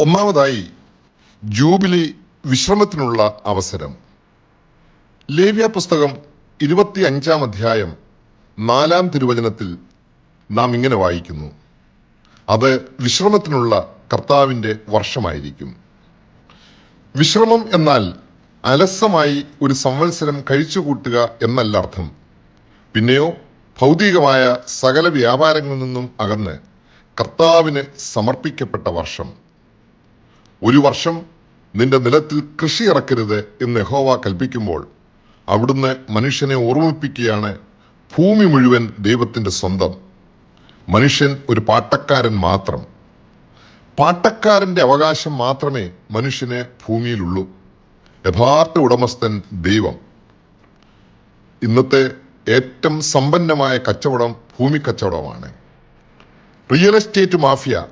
ഒന്നാമതായി ജൂബിലി വിശ്രമത്തിനുള്ള അവസരം. ലേവ്യ പുസ്തകം ഇരുപത്തി അഞ്ചാം അധ്യായം നാലാം തിരുവചനത്തിൽ നാം ഇങ്ങനെ വായിക്കുന്നു. അത് വിശ്രമത്തിനുള്ള കർത്താവിന്റെ വർഷമായിരിക്കും. വിശ്രമം എന്നാൽ അലസമായി ഒരു സംവത്സരം കഴിച്ചുകൂട്ടുക എന്നല്ല അർത്ഥം. പിന്നെയോ ഭൗതികമായ സകല വ്യാപാരങ്ങളിൽ നിന്നും അകന്ന് കർത്താവിന് സമർപ്പിക്കപ്പെട്ട വർഷം. ഒരു വർഷം നിന്റെ നിലത്തിൽ കൃഷി ഇറക്കരുത് എന്ന് ഹോവ കൽപ്പിക്കുമ്പോൾ അവിടുന്ന് മനുഷ്യനെ ഓർമ്മിപ്പിക്കുകയാണ് ഭൂമി മുഴുവൻ ദൈവത്തിന്റെ സ്വന്തം. മനുഷ്യൻ ഒരു പാട്ടക്കാരൻ മാത്രം. പാട്ടക്കാരന്റെ അവകാശം മാത്രമേ മനുഷ്യന് ഭൂമിയിലുള്ളൂ. യഥാർത്ഥ ഉടമസ്ഥൻ ദൈവം. ഇന്നത്തെ ഏറ്റവും സമ്പന്നമായ കച്ചവടം ഭൂമി കച്ചവടമാണ്. റിയൽ എസ്റ്റേറ്റ് മാഫിയ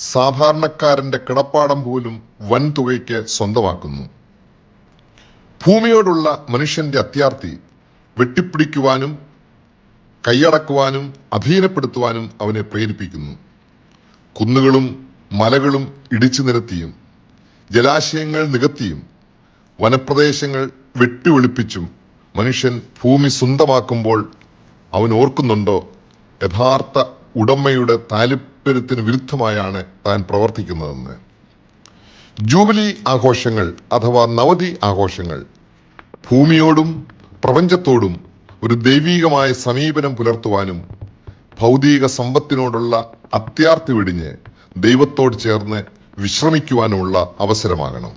സാധാരണക്കാരന്റെ കിടപ്പാടം പോലും വൻതുകയ്ക്ക് സ്വന്തമാക്കുന്നു. ഭൂമിയോടുള്ള മനുഷ്യന്റെ അത്യാർത്തി വെട്ടിപ്പിടിക്കുവാനും കൈയടക്കുവാനും അധീനപ്പെടുത്തുവാനും അവനെ പ്രേരിപ്പിക്കുന്നു. കുന്നുകളും മലകളും ഇടിച്ചു നിരത്തിയും ജലാശയങ്ങൾ നികത്തിയും വനപ്രദേശങ്ങൾ വെട്ടിവെളുപ്പിച്ചും മനുഷ്യൻ ഭൂമി സ്വന്തമാക്കുമ്പോൾ അവൻ ഓർക്കുന്നുണ്ടോ? യഥാർത്ഥ ഉടമയുടെ താലിപ്പര്യത്തിന് വിരുദ്ധമായാണ് താൻ പ്രവർത്തിക്കുന്നതെന്ന്. ജൂബിലി ആഘോഷങ്ങൾ അഥവാ നവതി ആഘോഷങ്ങൾ ഭൂമിയോടും പ്രപഞ്ചത്തോടും ഒരു ദൈവീകമായ സമീപനം പുലർത്തുവാനും ഭൗതിക സമ്പത്തിനോടുള്ള അത്യാർത്തി വെടിഞ്ഞ് ദൈവത്തോട് ചേർന്ന് വിശ്രമിക്കുവാനുമുള്ള അവസരമാകണം.